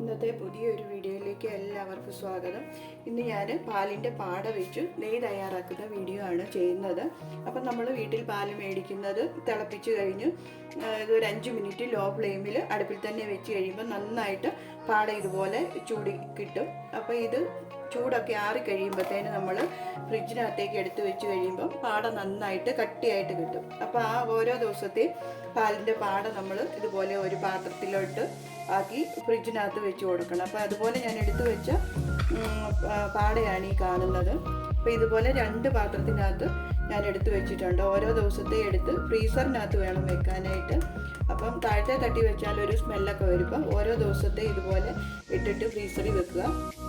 ഇന്നത്തെ പുതിയൊരു വീഡിയോയിലേക്ക് എല്ലാവർക്കും സ്വാഗതം. ഇന്ന് ഞാൻ പാലിന്റെ പാട വെച്ച് നെയ്യ് തയ്യാറാക്കുന്ന വീഡിയോ ആണ് ചെയ്യുന്നത്. അപ്പം നമ്മൾ വീട്ടിൽ പാൽ മേടിക്കുന്നത് തിളപ്പിച്ച് കഴിഞ്ഞ് ഒരു അഞ്ച് മിനിറ്റ് ലോ ഫ്ലെയിമിൽ അടുപ്പിൽ തന്നെ വെച്ച് കഴിയുമ്പോൾ നന്നായിട്ട് പാട ഇതുപോലെ ചൂടി കിട്ടും. അപ്പോൾ ഇത് ചൂടൊക്കെ ആറി കഴിയുമ്പോഴത്തേന് നമ്മൾ ഫ്രിഡ്ജിനകത്തേക്ക് എടുത്തു വെച്ച് കഴിയുമ്പം പാട നന്നായിട്ട് കട്ടിയായിട്ട് കിട്ടും. അപ്പോൾ ആ ഓരോ ദിവസത്തെയും പാലിന്റെ പാട നമ്മൾ ഇതുപോലെ ഒരു പാത്രത്തിലോട്ട് ആക്കി ഫ്രിഡ്ജിനകത്ത് വെച്ച് കൊടുക്കണം. അപ്പോൾ അതുപോലെ ഞാൻ എടുത്തു വെച്ച പാടയാണ് ഈ കാണുന്നത്. അപ്പോൾ ഇതുപോലെ രണ്ട് പാത്രത്തിനകത്ത് ഞാൻ എടുത്തു വെച്ചിട്ടുണ്ട്. ഓരോ ദിവസത്തെ എടുത്ത് ഫ്രീസറിനകത്ത് വേണം വെക്കാനായിട്ട്. അപ്പം താഴത്തെ തട്ടി വെച്ചാൽ ഒരു സ്മെല്ലൊക്കെ വരുമ്പോൾ ഓരോ ദിവസത്തെ ഇതുപോലെ ഇട്ടിട്ട് ഫ്രീസറിൽ വെക്കുക.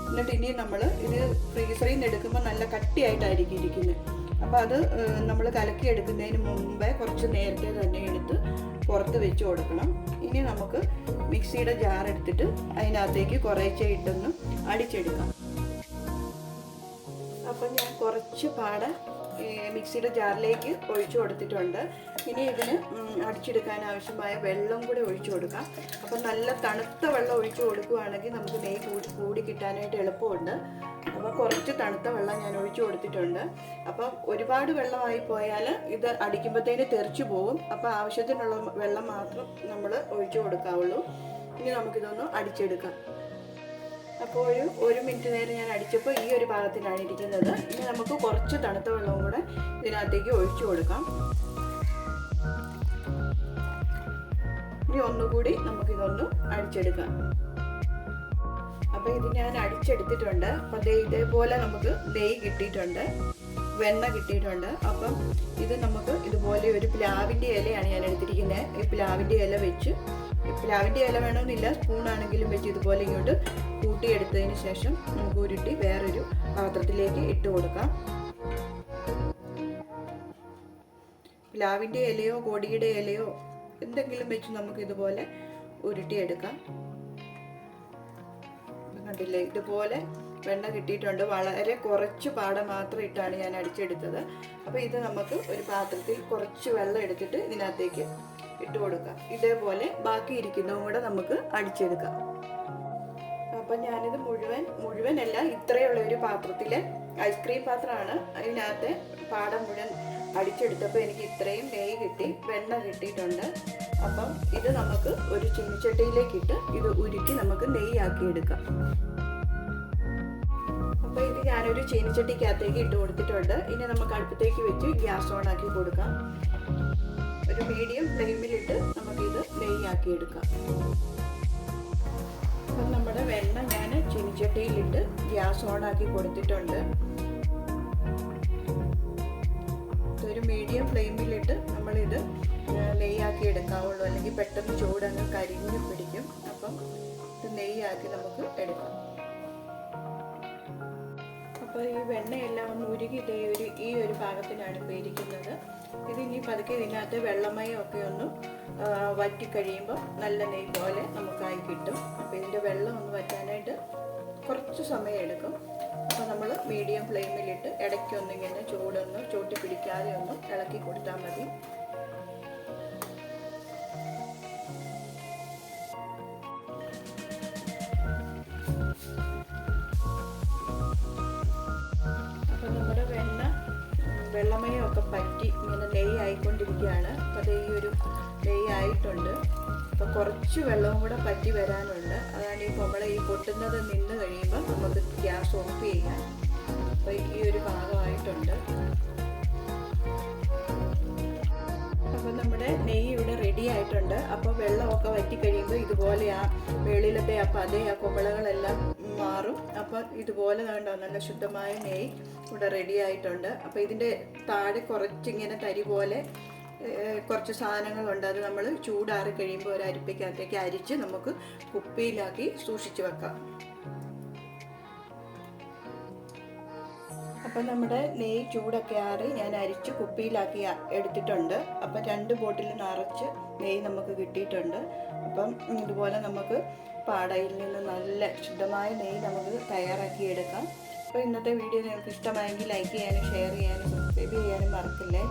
എന്നിട്ട് ഇനി നമ്മൾ ഇത് ഫ്രീസറിൽ നിന്ന് എടുക്കുമ്പോൾ നല്ല കട്ടിയായിട്ടായിരിക്കും ഇരിക്കുന്നത്. അപ്പോൾ അത് നമ്മൾ കലക്കി എടുക്കുന്നതിന് മുമ്പേ കുറച്ച് നേരത്തെ തന്നെ എടുത്ത് പുറത്ത് വെച്ച് കൊടുക്കണം. ഇനി നമുക്ക് മിക്സിയുടെ ജാർ എടുത്തിട്ട് അതിനകത്തേക്ക് കുറേശ്ശെ ഇട്ടൊന്ന് അടിച്ചെടുക്കാം. അപ്പം ഞാൻ കുറച്ച് പാട് മിക്സിയുടെ ജാറിലേക്ക് ഒഴിച്ചു കൊടുത്തിട്ടുണ്ട്. ഇനി ഇതിന് അടിച്ചെടുക്കാൻ ആവശ്യമായ വെള്ളം കൂടെ ഒഴിച്ചു കൊടുക്കാം. അപ്പം നല്ല തണുത്ത വെള്ളം ഒഴിച്ചു കൊടുക്കുകയാണെങ്കിൽ നമുക്ക് നെയ്യ് കൂടി കൂടി കിട്ടാനായിട്ട് എളുപ്പമുണ്ട്. അപ്പോൾ കുറച്ച് തണുത്ത വെള്ളം ഞാൻ ഒഴിച്ചു കൊടുത്തിട്ടുണ്ട്. അപ്പം ഒരുപാട് വെള്ളമായി പോയാൽ ഇത് അടിക്കുമ്പോഴത്തേന് തെറിച്ചു പോകും അപ്പോൾ ആവശ്യത്തിനുള്ള വെള്ളം മാത്രം നമ്മൾ ഒഴിച്ചു കൊടുക്കാവുള്ളൂ. ഇനി നമുക്കിതൊന്ന് അടിച്ചെടുക്കാം. അപ്പോൾ ഒരു ഒരു മിനിറ്റ് നേരം ഞാൻ അടിച്ചപ്പോൾ ഈ ഒരു ഭാഗത്തിലാണ് ഇരിക്കുന്നത്. ഇനി നമുക്ക് കുറച്ച് തണുത്ത വെള്ളവും കൂടെ ഇതിനകത്തേക്ക് ഒഴിച്ചു കൊടുക്കാം. ഇനി ഒന്നുകൂടി നമുക്കിതൊന്ന് അടിച്ചെടുക്കാം. അപ്പോൾ ഇത് ഞാൻ അടിച്ചെടുത്തിട്ടുണ്ട്. അപ്പോൾ ദേ ഇതേപോലെ നമുക്ക് നെയ് കിട്ടിയിട്ടുണ്ട്. വെണ്ണ കിട്ടിയിട്ടുണ്ട്. അപ്പം ഇത് നമുക്ക് ഇതുപോലെ ഒരു പ്ലാവിന്റെ ഇലയാണ് ഞാൻ എടുത്തിരിക്കുന്നത്. ഈ പ്ലാവിന്റെ ഇല വെച്ച് പ്ലാവിന്റെ ഇല വേണമെന്നില്ല. സ്പൂണാണെങ്കിലും വെച്ച് ഇതുപോലെ ഇങ്ങോട്ട് കൂട്ടിയെടുത്തതിന് ശേഷം നമുക്ക് ഉരുട്ടി വേറൊരു പാത്രത്തിലേക്ക് ഇട്ട് കൊടുക്കാം. പ്ലാവിന്റെ ഇലയോ കൊടിയുടെ ഇലയോ എന്തെങ്കിലും വെച്ച് നമുക്ക് ഇതുപോലെ ഉരുട്ടിയെടുക്കാം. കണ്ടില്ലേ? ഇതുപോലെ വെണ്ണ കിട്ടിയിട്ടുണ്ട്. വളരെ കുറച്ച് പാട മാത്രം ഇട്ടാണ് ഞാൻ അടിച്ചെടുത്തത്. അപ്പോൾ ഇത് നമുക്ക് ഒരു പാത്രത്തിൽ കുറച്ച് വെള്ളം എടുത്തിട്ട് ഇതിനകത്തേക്ക് ഇട്ട് കൊടുക്കാം ഇതേപോലെ ബാക്കി ഇരിക്കുന്നതും കൂടെ നമുക്ക് അടിച്ചെടുക്കാം. അപ്പം ഞാനിത് മുഴുവൻ മുഴുവനല്ല ഇത്രയുള്ള ഒരു പാത്രത്തിൽ ഐസ്ക്രീം പാത്രമാണ് അതിനകത്ത് പാടം മുഴുവൻ അടിച്ചെടുത്തപ്പോൾ എനിക്ക് ഇത്രയും നെയ് കിട്ടി വെണ്ണ കിട്ടിയിട്ടുണ്ട്. അപ്പം ഇത് നമുക്ക് ഒരു ചീനിച്ചട്ടിയിലേക്ക് ഇട്ട് ഇത് ഉരുക്കി നമുക്ക് നെയ്യാക്കി എടുക്കാം അപ്പോൾ ഇത് ഞാനൊരു ചീനിച്ചട്ടിക്കകത്തേക്ക് ഇട്ട് കൊടുത്തിട്ടുണ്ട്. ഇനി നമുക്ക് അടുപ്പത്തേക്ക് വെച്ച് ഗ്യാസ് ഓൺ ആക്കി കൊടുക്കാം. ഒരു മീഡിയം ഫ്ലെയിമിലിട്ട് നമുക്കിത് ആക്കി എടുക്കാം അപ്പം നമ്മുടെ വെണ്ണ ഞാൻ ചീനിച്ചട്ടിയിലിട്ട് ഗ്യാസ് ഓണാക്കി കൊടുത്തിട്ടുണ്ട്. ഒരു മീഡിയം ഫ്ലെയിമിലിട്ട് നമ്മളിത് നെയ്യാക്കി എടുക്കാവുള്ളൂ അല്ലെങ്കിൽ പെട്ടെന്ന് ചൂടങ്ങ് കരിഞ്ഞ് പിടിക്കും. അപ്പം ഇത് നെയ്യാക്കി നമുക്ക് എടുക്കാം. അപ്പോൾ ഈ വെണ്ണയെല്ലാം ഒന്ന് ഉരുകി ഈ ഒരു ഈ ഒരു ഭാഗത്തിനാണ് ഇപ്പോൾ ഇരിക്കുന്നത്. ഇനി പതുക്കെ ഇതിനകത്ത് വെള്ളമയം ഒക്കെ ഒന്ന് വറ്റി വറ്റിക്കഴിയുമ്പോൾ നല്ല നെയ് പോലെ നമുക്കായി കിട്ടും. അപ്പോൾ ഇതിന്റെ വെള്ളം ഒന്ന് വറ്റാനായിട്ട് കുറച്ച് സമയം എടുക്കും. അപ്പോൾ നമ്മൾ മീഡിയം ഫ്ലെയിമിലിട്ട് ഇടയ്ക്കൊന്നിങ്ങനെ ചൂടൊന്ന് ചൂട്ടി പിടിക്കാതെ ഒന്ന് ഇളക്കി കൊടുത്താൽ മതി. വെള്ളമയമൊക്കെ പറ്റി ഇങ്ങനെ നെയ്യ് ആയിക്കൊണ്ടിരിക്കുകയാണ്. അപ്പോൾ അത് ഈ ഒരു നെയ്യ് ആയിട്ടുണ്ട്. അപ്പോൾ കുറച്ച് വെള്ളവും കൂടെ പറ്റി വരാനുണ്ട്. അതാണ് ഈ നമ്മളെ ഈ പൊട്ടുന്നത് നിന്ന് കഴിയുമ്പോൾ നമുക്ക് ഗ്യാസ് ഓഫ് ചെയ്യാം അപ്പോൾ ഈ ഒരു ഭാഗമായിട്ടുണ്ട്. അപ്പോൾ നമ്മുടെ നെയ്യ് റെഡി ആയിട്ടുണ്ട് അപ്പോൾ വെള്ളമൊക്കെ വറ്റി കഴിയുമ്പോൾ ഇതുപോലെ ആ വെളിയിലത്തെ ആ പതേ ആ കുമ്പളകളെല്ലാം മാറും. അപ്പോൾ ഇതുപോലെ കണ്ടോ നല്ല ശുദ്ധമായ നെയ് ഇവിടെ റെഡി ആയിട്ടുണ്ട് അപ്പോൾ ഇതിന്റെ താഴെ കുറച്ചിങ്ങനെ തരി പോലെ കുറച്ച് സാധനങ്ങളുണ്ട്. അത് നമ്മൾ ചൂടാറി കഴിയുമ്പോൾ ഒരു അരിപ്പയ്ക്കകത്തേക്ക് അരിച്ച് നമുക്ക് കുപ്പിയിലാക്കി സൂക്ഷിച്ച് വെക്കാം. അപ്പം നമ്മുടെ നെയ്യ് ചൂടൊക്കെ ആറി ഞാൻ അരിച്ച് കുപ്പിയിലാക്കി എടുത്തിട്ടുണ്ട്. അപ്പം രണ്ട് ബോട്ടിൽ നിറച്ച് നെയ്യ് നമുക്ക് കിട്ടിയിട്ടുണ്ട്. അപ്പം ഇതുപോലെ നമുക്ക് പാടയിൽ നിന്ന് നല്ല ശുദ്ധമായ നെയ്യ് നമുക്ക് തയ്യാറാക്കി എടുക്കാം. അപ്പോൾ ഇന്നത്തെ വീഡിയോ നിങ്ങൾക്ക് ഇഷ്ടമായെങ്കിൽ ലൈക്ക് ചെയ്യാനും ഷെയർ ചെയ്യാനും സബ്സ്ക്രൈബ് ചെയ്യാനും മറക്കില്ലേ?